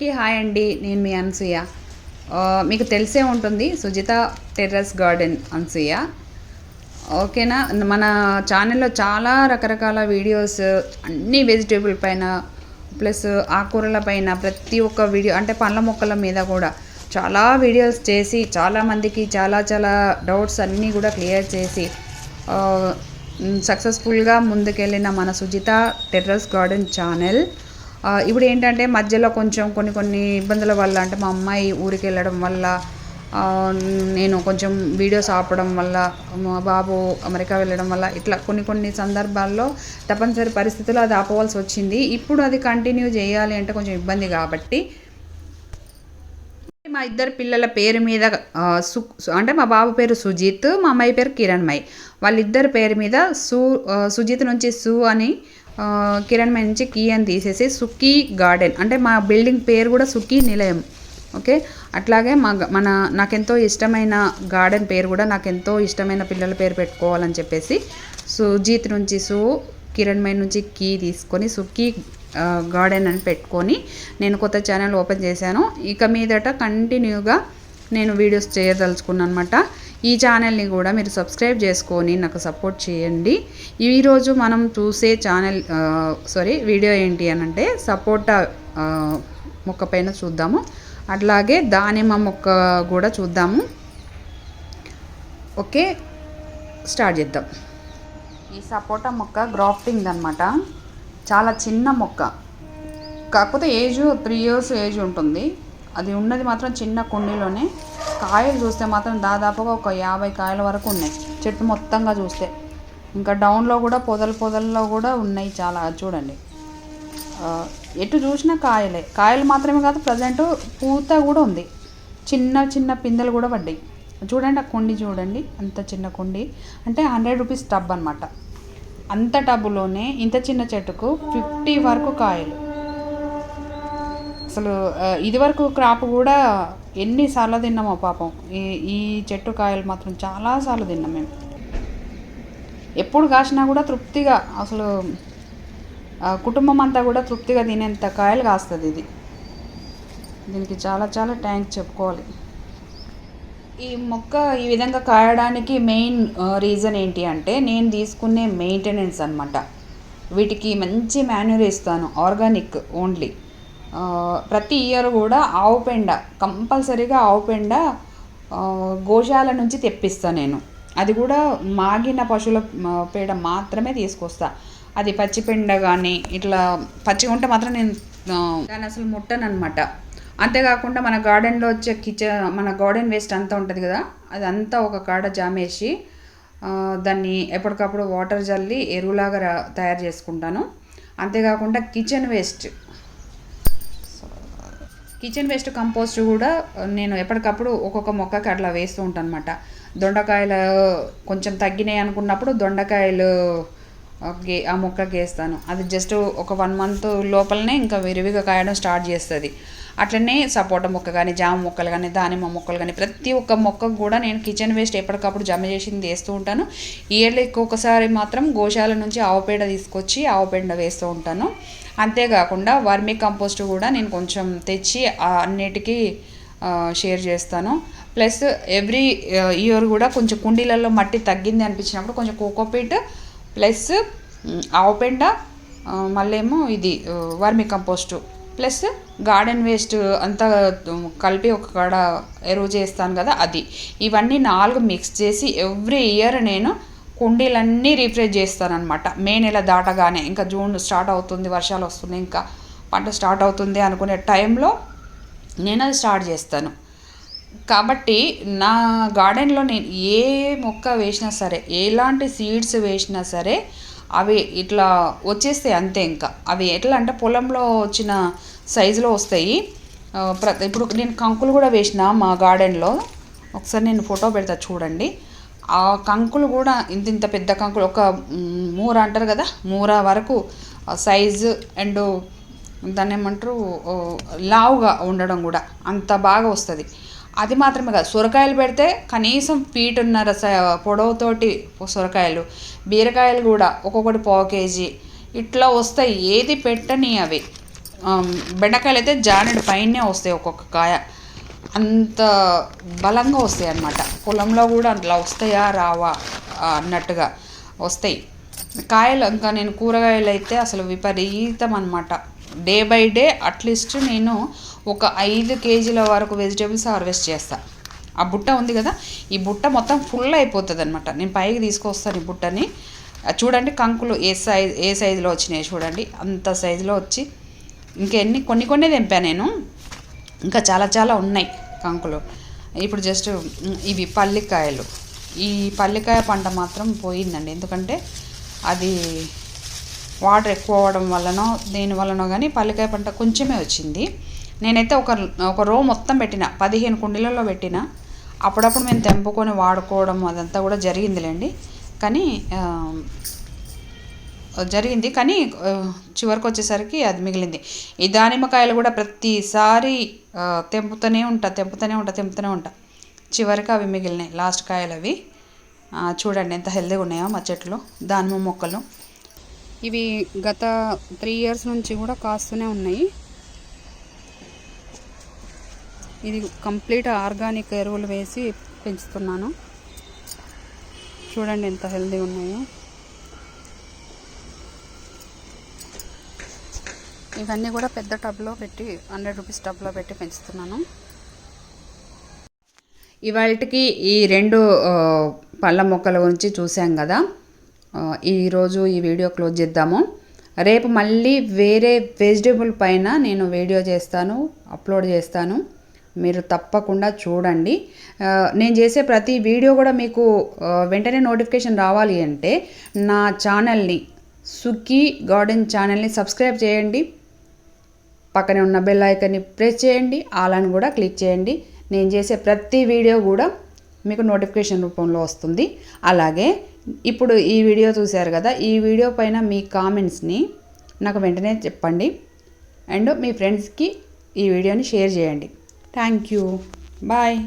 అందరికీ హాయ్ అండి నేను మీ అనసూయ. మీకు తెలిసే ఉంటుంది సుజిత టెర్రస్ గార్డెన్ అనసూయ. ఓకేనా? మన ఛానల్లో చాలా రకరకాల వీడియోస్ అన్ని వెజిటేబుల్ పైన ప్లస్ ఆకుకూరల పైన ప్రతి ఒక్క వీడియో అంటే పండ్ల మొక్కల మీద కూడా చాలా వీడియోస్ చేసి చాలామందికి చాలా చాలా డౌట్స్ అన్నీ కూడా క్లియర్ చేసి సక్సెస్ఫుల్గా ముందుకెళ్ళిన మన సుజిత టెర్రస్ గార్డెన్ ఛానల్. ఇప్పుడు ఏంటంటే మధ్యలో కొంచెం కొన్ని కొన్ని ఇబ్బందుల వల్ల అంటే మా అమ్మాయి ఊరికి వెళ్ళడం వల్ల నేను కొంచెం వీడియోస్ ఆపడం వల్ల మా బాబు అమెరికా వెళ్ళడం వల్ల ఇట్లా కొన్ని కొన్ని సందర్భాల్లో తప్పనిసరి పరిస్థితుల్లో అది ఆపవలసి వచ్చింది. ఇప్పుడు అది కంటిన్యూ చేయాలి అంటే కొంచెం ఇబ్బంది కాబట్టి మా ఇద్దరు పిల్లల పేరు మీద సు అంటే మా బాబు పేరు సుజిత్ మా అమ్మాయి పేరు కిరణ్మయ్. వాళ్ళిద్దరి పేరు మీద సు సుజిత్ నుంచి సు అని కిరణ్ కిరణ్మయ్ నుంచి కీ అని తీసేసి సుఖీ గార్డెన్. అంటే మా బిల్డింగ్ పేరు కూడా సుఖీ నిలయం. ఓకే? అట్లాగే మా మన నాకెంతో ఇష్టమైన గార్డెన్ పేరు కూడా నాకెంతో ఇష్టమైన పిల్లల పేరు పెట్టుకోవాలని చెప్పేసి సుజీత్ నుంచి సు కిరణ్మయ్ నుంచి కీ తీసుకొని సుఖీ గార్డెన్ అని పెట్టుకొని నేను కొత్త ఛానల్ ఓపెన్ చేశాను. ఇక మీదట కంటిన్యూగా నేను వీడియోస్ చేయదలుచుకున్నాను అనమాట ఈ ఛానల్ని కూడా మీరు సబ్స్క్రైబ్ చేసుకొని నాకు సపోర్ట్ చేయండి. ఈరోజు మనం చూసే ఛానల్ సారీ వీడియో ఏంటి అని అంటే సపోటా మొక్క పైన చూద్దాము. అట్లాగే దానిమ్మ మొక్క కూడా చూద్దాము. ఓకే స్టార్ట్ చేద్దాం. ఈ సపోటా మొక్క గ్రాఫ్టింగ్ అనమాట చాలా చిన్న మొక్క. కాకపోతే ఏజ్ త్రీ ఇయర్స్ ఏజ్ ఉంటుంది. అది ఉన్నది మాత్రం చిన్న కుండీలోనే. కాయలు చూస్తే మాత్రం దాదాపుగా ఒక యాభై కాయల వరకు ఉన్నాయి. చెట్టు మొత్తంగా చూస్తే. ఇంకా డౌన్లో కూడా పొదలు పొదల్లో కూడా ఉన్నాయి చాలా చూడండి. ఎటు చూసినా కాయలే. కాయలు మాత్రమే కాదు ప్రజెంట్ పూత కూడా ఉంది. చిన్న చిన్న పిందెలు కూడా పడ్డాయి. చూడండి ఆ కుండి చూడండి అంత చిన్న కుండి. అంటే హండ్రెడ్ రూపీస్ టబ్ అనమాట అంత టబ్బులోనే ఇంత చిన్న చెట్టుకు ఫిఫ్టీ వరకు కాయలు. అసలు ఇదివరకు క్రాప్ కూడా ఎన్నిసార్లు తిన్నామో పాపం. ఈ ఈ చెట్టు కాయలు మాత్రం చాలాసార్లు తిన్నాం మేము. ఎప్పుడు కాసినా కూడా తృప్తిగా అసలు కుటుంబం అంతా కూడా తృప్తిగా తినేంత కాయలు కాస్తుంది ఇది. దీనికి చాలా చాలా ట్యాంక్ చెప్పుకోవాలి. ఈ మొక్క ఈ విధంగా కాయడానికి మెయిన్ రీజన్ ఏంటి అంటే నేను తీసుకునే మెయింటెనెన్స్ అనమాట వీటికి మంచి మాన్యూర్ ఇస్తాను ఆర్గానిక్ ఓన్లీ. ప్రతి ఇయర్ కూడా ఆవు పెండ కంపల్సరీగా ఆవు పెండ గోశాల నుంచి తెప్పిస్తాను నేను. అది కూడా మాగిన పశువుల పేడ మాత్రమే తీసుకొస్తా. అది పచ్చి పెండ కానీ ఇట్లా పచ్చిగా ఉంటే మాత్రం నేను దాన్ని అసలు ముట్టనమాట అంతేకాకుండా మన గార్డెన్లో వచ్చే కిచెన్ మన గార్డెన్ వేస్ట్ అంతా ఉంటుంది కదా అదంతా ఒక కాడ జామేసి దాన్ని ఎప్పటికప్పుడు వాటర్ జల్లి ఎరువులాగా తయారు చేసుకుంటాను. అంతేకాకుండా kitchen waste kitchen waste compost కూడా నేను ఎప్పటికప్పుడు ఒక్కొక్క మొక్కకి అట్లా వేస్తూ ఉంటాను అనమాట దొండకాయలు కొంచెం తగ్గినాయి అనుకున్నప్పుడు దొండకాయలు ఆ ఆ మొక్కకి వేస్తాను. అది జస్ట్ ఒక వన్ మంత్ లోపలనే ఇంకా విరివిగా కాయడం స్టార్ట్ చేస్తుంది. అట్లనే సపోటా మొక్క కానీ జామ మొక్కలు కానీ దానిమ్మ మొక్కలు కానీ ప్రతి ఒక్క మొక్కకు కూడా నేను కిచెన్ వేస్ట్ ఎప్పటికప్పుడు జమ చేసింది వేస్తూ ఉంటాను. ఇయర్లీ ఒక్కొక్కసారి మాత్రం గోశాల నుంచి ఆవు పేడ తీసుకొచ్చి ఆవపేడ వేస్తూ ఉంటాను. అంతేకాకుండా వర్మీ కంపోస్ట్ కూడా నేను కొంచెం తెచ్చి అన్నిటికీ షేర్ చేస్తాను. ప్లస్ ఎవ్రీ ఇయర్ కూడా కొంచెం కుండీలలో మట్టి తగ్గింది అనిపించినప్పుడు కొంచెం కోకోపీట్ ప్లస్ ఆవపెండ మళ్ళేమో ఇది vermicompost. Plus garden waste అంతా కలిపి ఒక కాడ ఎరువు చేస్తాను కదా అది. ఇవన్నీ నాలుగు మిక్స్ చేసి ఎవ్రీ ఇయర్ నేను కుండీలన్నీ రీఫ్రెష్ చేస్తానమాట మే నెల దాటగానే ఇంకా జూన్ స్టార్ట్ అవుతుంది వర్షాలు వస్తున్నాయి ఇంకా పంట స్టార్ట్ అవుతుంది అనుకునే టైంలో నేను అది స్టార్ట్ చేస్తాను. కాబట్టి నా గార్డెన్లో నేను ఏ మొక్క వేసినా సరే ఎలాంటి సీడ్స్ వేసినా సరే అవి ఇట్లా వచ్చేస్తాయి అంతే ఇంకా. అవి ఎట్లా అంటే పొలంలో వచ్చిన సైజులో వస్తాయి. ప్ర ఇప్పుడు నేను కంకులు కూడా వేసిన మా గార్డెన్లో ఒకసారి నేను ఫోటో పెడతా చూడండి. ఆ కంకులు కూడా ఇంత ఇంత పెద్ద కంకులు ఒక మూర అంటారు కదా మూర వరకు సైజు అండ్ దాన్ని ఏమంటారు లావుగా ఉండడం కూడా అంత బాగా వస్తుంది. అది మాత్రమే కాదు సొరకాయలు పెడితే కనీసం ఫీటున్నర స పొడవుతోటి సొరకాయలు బీరకాయలు కూడా ఒక్కొక్కటి పావు కేజీ. ఇట్లా వస్తాయి. ఏది పెట్టని అవి. బెండకాయలు అయితే జానెడు పైనే వస్తాయి ఒక్కొక్క కాయ. అంత బలంగా వస్తాయి అన్నమాట. పొలంలో కూడా అట్లా వస్తాయా రావా అన్నట్టుగా వస్తాయి. కాయలు ఇంకా నేను కూరగాయలు అయితే అసలు విపరీతం అనమాట డే బై డే అట్లీస్ట్ నేను ఒక ఐదు కేజీల వరకు వెజిటేబుల్స్ హార్వెస్ట్ చేస్తాను ఆ బుట్ట ఉంది కదా ఈ బుట్ట మొత్తం ఫుల్ అయిపోతుంది అనమాట నేను పైకి తీసుకొస్తాను ఈ బుట్టని. చూడండి కంకులు ఏ సైజ్ ఏ సైజులో వచ్చినాయి చూడండి. అంత సైజులో వచ్చి ఇంకెన్ని కొన్ని కొన్ని తెంపా నేను. ఇంకా చాలా చాలా ఉన్నాయి కంకులు. ఇప్పుడు జస్ట్ ఇవి పల్లికాయలు. ఈ పల్లికాయ పంట మాత్రం పోయిందండి. ఎందుకంటే అది వాటర్ ఎక్కువ అవ్వడం వల్లనో దేని వల్లనో కానీ పల్లికాయ పంట కొంచెమే వచ్చింది. నేనైతే ఒక ఒక రో మొత్తం పెట్టిన. పదిహేను కుండీలలో పెట్టిన. అప్పుడప్పుడు మేము తెంపుకొని వాడుకోవడం అదంతా కూడా జరిగిందిలేండి. కానీ జరిగింది. కానీ చివరికి వచ్చేసరికి అది మిగిలింది. ఈ దానిమ్మకాయలు కూడా ప్రతిసారి తెంపుతూనే ఉంటా తెంపుతూనే ఉంటా తెంపుతూనే ఉంటా. చివరికి అవి మిగిలినాయి లాస్ట్ కాయలు అవి. చూడండి ఎంత హెల్దీగా ఉన్నాయో మా చెట్లు దానిమ్మ మొక్కలు. ఇవి గత త్రీ ఇయర్స్ నుంచి కూడా కాస్తూనే ఉన్నాయి. ఇది కంప్లీట్ ఆర్గానిక్ ఎరువులు వేసి పెంచుతున్నాను. చూడండి ఎంత హెల్దీ ఉన్నాయో. ఇవన్నీ కూడా పెద్ద టబ్లో పెట్టి హండ్రెడ్ రూపీస్ టబ్లో పెట్టి పెంచుతున్నాను. ఇవాళకి ఈ రెండు పళ్ళ మొక్కల గురించి చూసాం కదా. ఈరోజు ఈ వీడియో క్లోజ్ చేద్దాము. రేపు మళ్ళీ వేరే వెజిటేబుల్ పైన నేను వీడియో చేస్తాను అప్లోడ్ చేస్తాను. మీరు తప్పకుండా చూడండి. నేను చేసే ప్రతి వీడియో కూడా మీకు వెంటనే నోటిఫికేషన్ రావాలి అంటే నా ఛానల్ని సుఖీ గార్డెన్ ఛానల్ని సబ్స్క్రైబ్ చేయండి. పక్కనే ఉన్న బెల్ ఐకన్ని ప్రెస్ చేయండి. అలాని అని కూడా క్లిక్ చేయండి. నేను చేసే ప్రతి వీడియో కూడా మీకు నోటిఫికేషన్ రూపంలో వస్తుంది. అలాగే ఇప్పుడు ఈ వీడియో చూశారు కదా ఈ వీడియో పైన మీ కామెంట్స్ని నాకు వెంటనే చెప్పండి. అండ్ మీ ఫ్రెండ్స్కి ఈ వీడియోని షేర్ చేయండి. Thank you bye